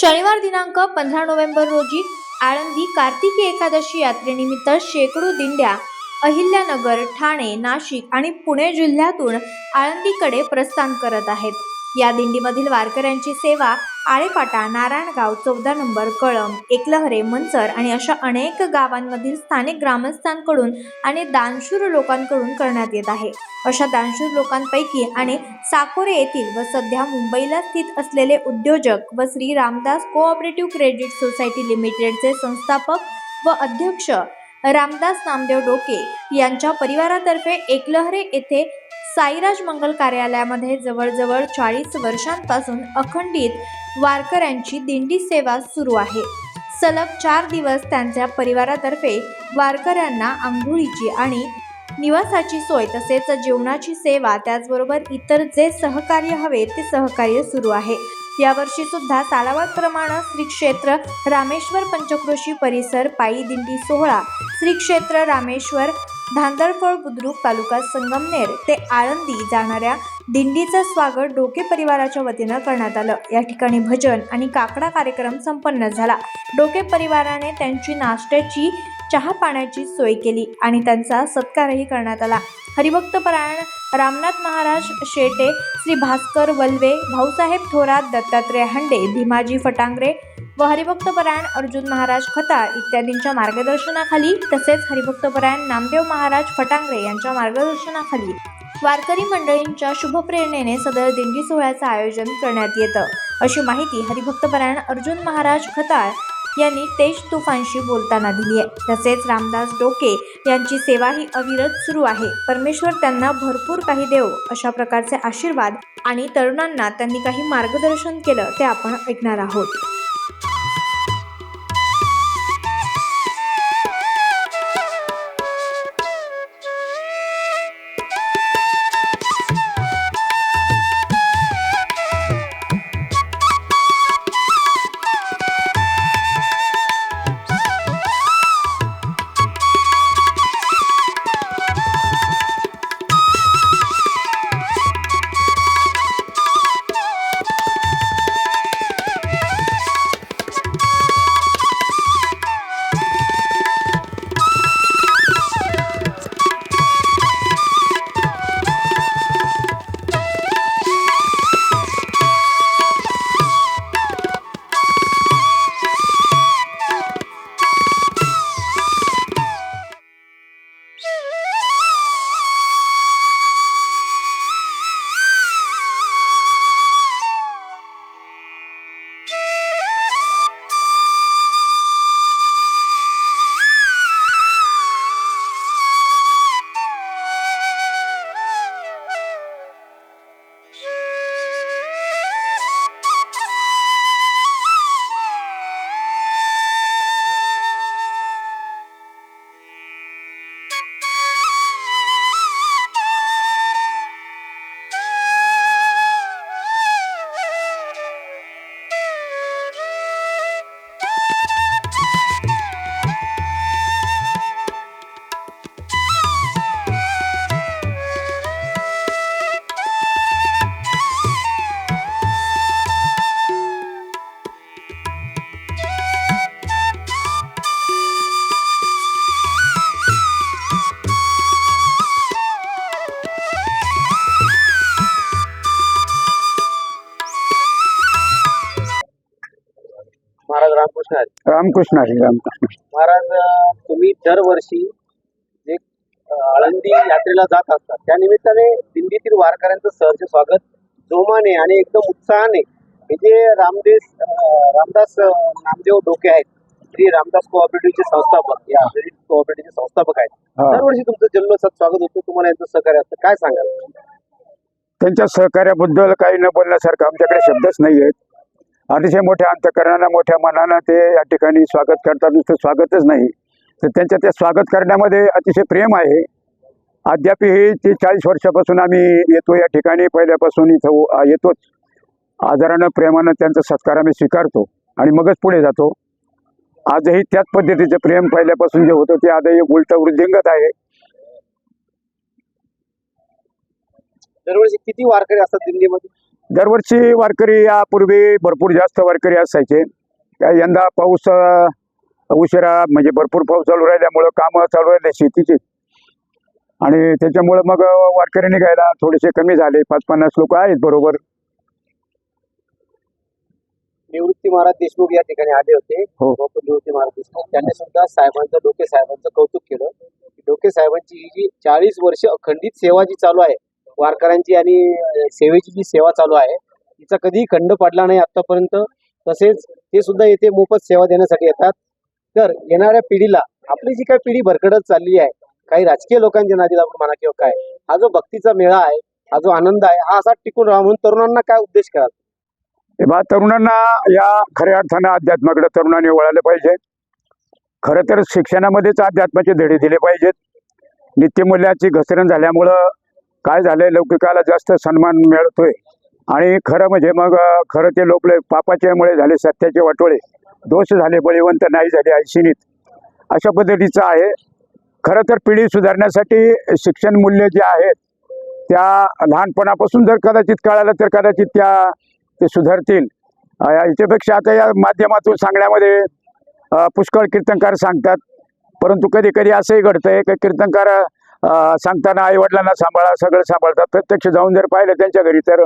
शनिवार दिनांक पंधरा नोव्हेंबर रोजी आळंदी कार्तिकी एकादशी यात्रेनिमित्त शेकडो दिंड्या अहिल्यानगर ठाणे नाशिक आणि पुणे जिल्ह्यातून आळंदीकडे प्रस्थान करत आहेत. या दिंडीमधील वारकऱ्यांची सेवा आळेपाटा नारायणगाव चौदा नंबर कळम एकलहरे मनसर आणि अशा अनेक गावांमधील स्थानिक ग्रामस्थांकडून आणि दानशूर लोकांकडून करण्यात येत आहे. अशा दानशूर लोकांपैकी आणि साकोरे येथील व सध्या मुंबईला स्थित असलेले उद्योजक व Shri Ramdas cooperative credit society लिमिटेडचे संस्थापक व अध्यक्ष रामदास नामदेव डोके यांच्या परिवारातर्फे एकलहरे येथे साईराज मंगल कार्यालयामध्ये जवळजवळ चाळीस वर्षांपासून अखंडित वारकऱ्यांची दिंडी सेवा सुरू आहे. सलग चार दिवस त्यांच्या परिवारातर्फे वारकऱ्यांना आंघोळीची आणि निवासाची सोय तसेच जेवणाची सेवा त्याचबरोबर इतर जे सहकार्य हवे ते सहकार्य सुरू आहे. यावर्षी सुद्धा सालावादप्रमाणे श्री क्षेत्र रामेश्वर पंचक्रोशी परिसर पायी दिंडी सोहळा श्री क्षेत्र रामेश्वर धांदळफळ बुद्रुक तालुका संगमनेर ते आळंदी जाणाऱ्या दिंडीचं स्वागत डोके परिवाराच्या वतीनं करण्यात आलं. या ठिकाणी भजन आणि काकडा कार्यक्रम संपन्न झाला. डोके परिवाराने त्यांची नाश्त्याची चहा पाण्याची सोय केली आणि त्यांचा सत्कारही करण्यात आला. हरिभक्तपरायण रामनाथ महाराज शेटे श्री भास्कर वल्वे भाऊसाहेब थोरात दत्तात्रय हंडे भीमाजी फटांगरे व हरिभक्तपरायण अर्जुन महाराज खताळ इत्यादींच्या मार्गदर्शनाखाली तसेच हरिभक्तपरायण नामदेव महाराज फटांगरे यांच्या मार्गदर्शनाखाली. वारकरी मंडळींच्या शुभप्रेरणेने सदर दिंडी सोहळ्याचं आयोजन करण्यात येतं. अशी माहिती हरिभक्तपरायण अर्जुन महाराज खताळ यांनी तेज तुफानशी बोलताना दिली आहे. तसेच रामदास डोके यांची सेवा ही अविरत सुरू आहे. परमेश्वर त्यांना भरपूर काही देव अशा प्रकारचे आशीर्वाद आणि तरुणांना त्यांनी काही मार्गदर्शन केलं ते आपण ऐकणार आहोत. रामकृष्ण आहेत रामकृष्ण आहे रामकृष्ण. महाराज तुम्ही दरवर्षी जे आळंदी यात्रेला जात असतात त्या निमित्ताने दिंडीतील वारकऱ्यांचं सहर्ष स्वागत. जोमाने आणि एकदम उत्साहाने हे जे रामदेस रामदास नामदेव डोके आहेत श्री रामदास कोऑपरेटिव्हचे संस्थापक या कोऑपरेटिव्हचे संस्थापक आहेत. दरवर्षी तुमचं जन्मोत्सव स्वागत होतं तुम्हाला यांचं सहकार्य असतं. काय सांगाल? त्यांच्या सहकार्याबद्दल काही न बोलण्यासारखं आमच्याकडे शब्दच नाही आहेत अतिशय मोठ्या अंतकरणानं मोठ्या मनानं ते या ठिकाणी स्वागत करतात. नुसतं स्वागतच नाही. तर त्यांच्या त्या स्वागत करण्यामध्ये अतिशय प्रेम आहे. अद्याप ही ती चाळीस वर्षापासून आम्ही येतो या ठिकाणी. पहिल्यापासून इथं येतोच. आदरानं प्रेमानं त्यांचा सत्कार आम्ही स्वीकारतो आणि मगच पुढे जातो. आजही त्याच पद्धतीचं प्रेम पहिल्यापासून जे होतं ते आजही उलट वृद्धिंगत आहे. दरवर्षी किती वारकरी असतात दिंडीमध्ये? दरवर्षी वारकरी यापूर्वी भरपूर जास्त वारकरी असायचे. त्या यंदा पाऊस उशिरा म्हणजे भरपूर पाऊस चालू राहिल्यामुळं कामं चालू राहिले शेतीची. आणि त्याच्यामुळं मग वारकरी निघायला थोडेसे कमी झाले. पाच पन्नास लोक आहेत बरोबर. निवृत्ती महाराज देशमुख या ठिकाणी आले होते. हो. निवृत्ती महाराज देशमुख. त्यांनी सुद्धा साहेबांचं डोके साहेबांचं कौतुक केलं. डोके साहेबांची ही जी चाळीस वर्ष अखंडित सेवा जी चालू आहे वारकऱ्यांची आणि सेवेची जी सेवा चालू आहे तिचा कधीही खंड पडला नाही आतापर्यंत. तसेच ते सुद्धा येथे मोफत सेवा देण्यासाठी येतात. तर येणाऱ्या पिढीला आपली जी काही पिढी भरकडत चालली आहे काही राजकीय लोकांच्या नादी लागून म्हणा किंवा काय हा जो भक्तीचा मेळा आहे हा जो आनंद आहे हा असा टिकून राहा म्हणून तरुणांना काय उद्देश कराल? तेव्हा तरुणांना या खऱ्या अर्थानं अध्यात्माकडे तरुणांनी वळायला पाहिजे. खरं तर शिक्षणामध्येच अध्यात्माचे धडे दिले पाहिजेत. नित्यमूल्याची घसरण झाल्यामुळं काय झालंय? लौकिकाला जास्त सन्मान मिळतोय. आणि खरं म्हणजे मग खरं ते लोक पापाच्यामुळे झाले सत्याचे वाटोळे. दोष झाले बळीवंत नाही झाले ऐशिनीत. अशा पद्धतीचं आहे. खरं तर पिढी सुधारण्यासाठी शिक्षण मूल्य जे आहेत त्या लहानपणापासून जर कदाचित कळालं तर कदाचित त्या ते सुधारतील. याच्यापेक्षा आता या माध्यमातून सांगण्यामध्ये पुष्कळ कीर्तनकार सांगतात. परंतु कधी कधी असंही घडतंय की कीर्तनकार सांगताना आईवडिलांना सांभाळा सगळं सांभाळतात. प्रत्यक्ष जाऊन जर पाहिलं त्यांच्या घरी तर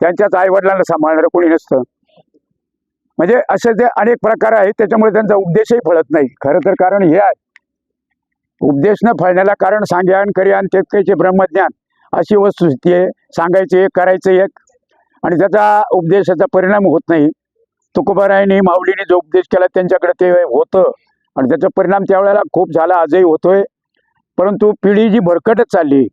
त्यांच्याच आईवडिलांना सांभाळणारं कोणी नसतं. म्हणजे असे ते अनेक प्रकार आहेत त्याच्यामुळे त्यांचा उपदेशही फळत नाही. खरं तर कारण हे आहे. उपदेश न फळण्याला कारण सांग्यान करियान तेतकेचे ब्रह्मज्ञान अशी वस्तुस्थिती आहे. सांगायचं एक करायचं एक. आणि त्याचा उपदेशाचा परिणाम होत नाही. तुकोबारायने माऊलीने जो उपदेश केला त्यांच्याकडे ते होतं. आणि त्याचा परिणाम त्यावेळेला खूप झाला आजही होतोय. परंतु पिढी जी भरकटच चालली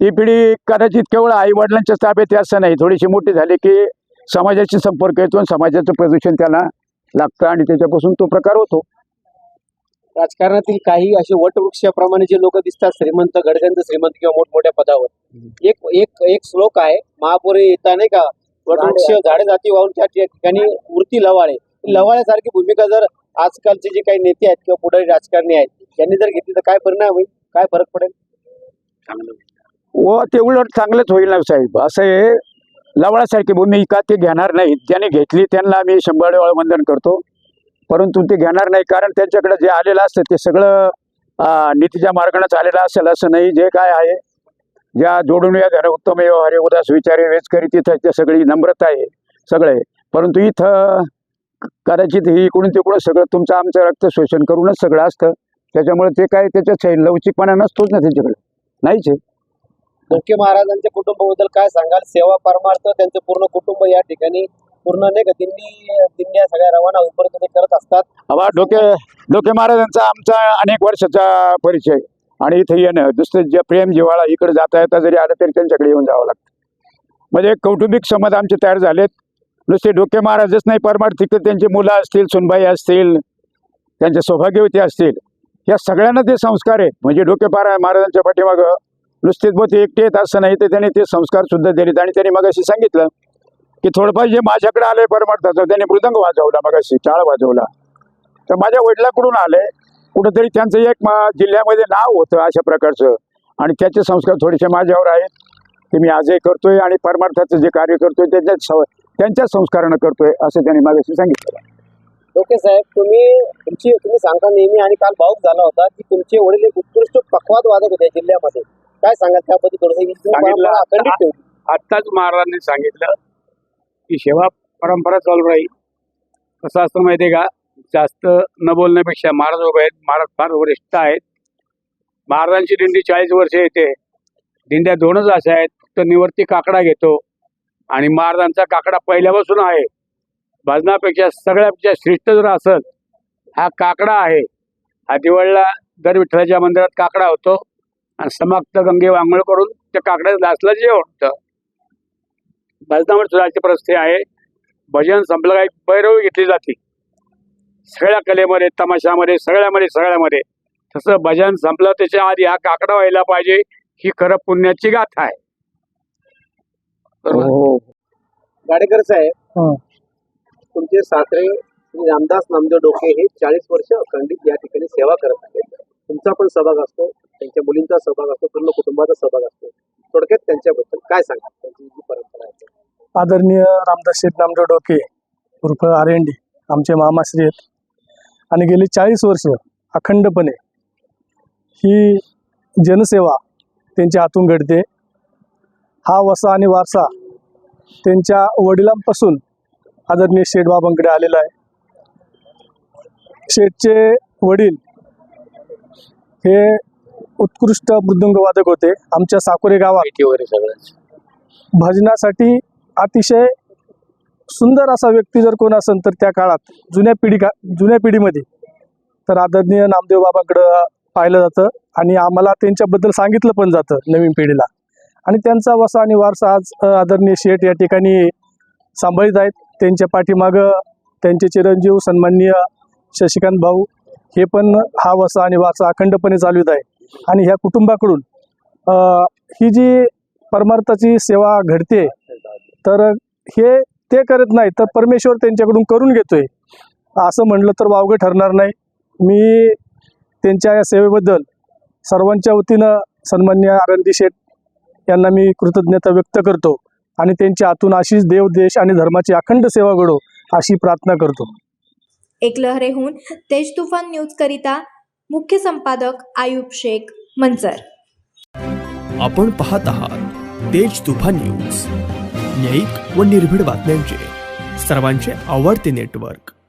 ती पिढी कदाचित केवळ आई वडिलांच्या ताब्यात आहे असं नाही. थोडीशी मोठी झाली की समाजाशी संपर्क येतो आणि समाजाचं प्रदूषण त्याला लागतं आणि त्याच्यापासून तो प्रकार होतो. राजकारणातील काही असे वटवृक्षाप्रमाणे जे लोक दिसतात श्रीमंत गडगंज श्रीमंत किंवा मोठमोठ्या पदावर एक एक एक श्लोक आहे महापुरे येता नाही का? वटवृक्ष झाडे. जाती वाहून त्या ठिकाणी मूर्ती लवाळे. लवाळ्यासारखी भूमिका जर आजकालचे जे काही नेते आहेत किंवा पुढारी राजकारणी आहेत त्यांनी जर घेतली तर काय परिणाम होईल? काय फरक पडेल? व ते उलट चांगलंच होईल ना साहेब. असं आहे लवळासारखी भूमिका ते घेणार नाही? ज्याने घेतली त्यांना आम्ही शंभर वेळा वंदन करतो. परंतु ते घेणार नाही कारण त्यांच्याकडे जे आलेलं असतं ते सगळं नीतीच्या मार्गानेच आलेलं असेल असं नाही. जे काय आहे ज्या जोडून या घर उत्तम हरे उदास विचारे वेच करी तिथं ते सगळी नम्रता आहे सगळे परंतु इथं कदाचित ही इकडून तिकडून सगळं तुमचं आमचं रक्त शोषण करूनच सगळं असतं. त्याच्यामुळे ते काय त्याच्यात लवचिकपणा नसतोच ना त्यांच्याकडे. नाहीच आहे. डोके महाराजांच्या कुटुंबाबद्दल काय सांगाल? सेवा परमार्थ त्यांचं पूर्ण कुटुंब या ठिकाणी पूर्ण नाही का? दिंडी दिंड्या सगळ्या रवाना होईपर्यंत ते करत असतात. आबा डोके डोके महाराजांचा आमचा अनेक वर्षाचा परिचय. आणि इथे येणं दुसरं जे प्रेम जिव्हाळा इकडे जाता येता जरी आलं तरी त्यांच्याकडे येऊन जावं लागतं. म्हणजे कौटुंबिक संबंध आमचे तयार झालेत. नुसते डोके महाराजच नाही परमार्थिक तर त्यांची मुलं असतील सुनबाई असतील त्यांचे सौभाग्यवती असतील. या सगळ्यांना ते संस्कार आहेत. म्हणजे डोके पारा महाराजांच्या पाठीमागं नुसतेच बघ ते एकटे येत असं नाही तर त्यांनी ते संस्कार सुद्धा दिलेत. आणि त्यांनी मग सांगितलं की थोडंफार जे माझ्याकडे आले परमार्थाचं त्यांनी मृदंग वाजवला मग टाळ वाजवला. तर माझ्या वडिलाकडून आले. कुठंतरी त्यांचं एक जिल्ह्यामध्ये नाव होतं अशा प्रकारचं. आणि त्याचे संस्कार थोडेसे माझ्यावर आहेत. ते मी आजही करतोय आणि परमार्थाचं जे कार्य करतोय त्याच्या स- त्यांच्या संस्कारानं करतोय असं त्यांनी मागाशी सांगितलं. डोके साहेब तुम्ही तुमची तुम्ही सांगता नेहमी आणि काल भाऊक झाला होता की तुमचे वडील एक उत्कृष्ट पक्वाद वादक होते जिल्ह्यामध्ये. काय सांगाल त्याबद्दल थोडंसं? अखंडित. ठेवली. आत्ताच महाराजांनी सांगितलं की सेवा परंपरा चालू राहील. कसं असतं माहितीये का? जास्त न बोलण्यापेक्षा महाराज उभे आहेत. महाराज फार वरिष्ठ आहेत. महाराजांची दिंडी चाळीस वर्ष येते. दिंड्या दोनच अशा आहेत. फक्त निवर्ती काकडा घेतो. आणि महाराजांचा काकडा पहिल्यापासून आहे. भजनापेक्षा सगळ्यापेक्षा श्रेष्ठ जर असेल हा काकडा आहे. हा दिवाळीला दर विठ्ठलाच्या मंदिरात काकडा होतो. आणि समाप्त गंगे वांगळ करून त्या काकड्यात लासला जेवण होतं. भजनावर सुद्धा परिस्थिती आहे. भजन संपलं काय पैरवी घेतली जाते. सगळ्या कलेमध्ये तमाशामध्ये सगळ्यामध्ये सगळ्यामध्ये. तसं भजन संपलं त्याच्या आधी हा काकडा व्हायला पाहिजे ही खरं पुण्याची गाथा आहे. बरोबर? हो. गाडेकर साहेब तुमचे सासरे श्री रामदास नामदेव डोके हे चाळीस वर्ष अखंडित या ठिकाणी सेवा करत आहेत. तुमचा पण सहभाग असतो त्यांच्या मुलींचा सहभाग असतो पूर्ण कुटुंबाचा सहभाग असतो. थोडक्यात त्यांच्याबद्दल काय सांगा त्यांची जी परंपरा आहे. आदरणीय रामदास शेठ नामदेव डोके उर्फ आर एन डी आमचे मामाश्री आहेत. आणि गेली चाळीस वर्ष अखंडपणे ही जनसेवा त्यांच्या हातून घडते. हा वसा आणि वारसा त्यांच्या वडिलांपासून आदरणीय शेठ बाबांकडे आलेला आहे. शेठचे वडील हे उत्कृष्ट मृदुंगवादक होते. आमच्या साकोरे गावात वगैरे भजनासाठी अतिशय सुंदर असा व्यक्ती जर कोण असेल तर त्या काळात जुन्या पिढी का जुन्या पिढीमध्ये तर आदरणीय नामदेव बाबाकडं पाहिलं जातं आणि आम्हाला त्यांच्याबद्दल सांगितलं पण जातं नवीन पिढीला. आणि त्यांचा वसा आणि वारसा आज आदरणीय शेठ या ठिकाणी सांभाळीत आहेत. त्यांच्या पाठीमागं त्यांचे चिरंजीव सन्माननीय शशिकांत भाऊ हे पण हा वसा आणि वारसा अखंडपणे चालवित आहे. आणि ह्या कुटुंबाकडून ही जी परमार्थाची सेवा घडते तर हे ते करत नाही तर परमेश्वर त्यांच्याकडून करून घेतोय. असं म्हणलं तर वावगं ठरणार नाही. मी त्यांच्या या सेवेबद्दल सर्वांच्या वतीनं सन्मान्य आनंदी शेठ यांना मी कृतज्ञता व्यक्त करतो. आणि त्यांच्या हातून अशीच देव देश आणि धर्माची अखंड सेवा घडो अशी प्रार्थना करतो. एकलहरेहून तेज तुफान न्यूज करिता मुख्य संपादक आयुब शेख मंचर आपण पाहत आहात तेज तुफान न्यूज न्यायिक व निर्भीड बातम्यांचे सर्वांचे आवडते नेटवर्क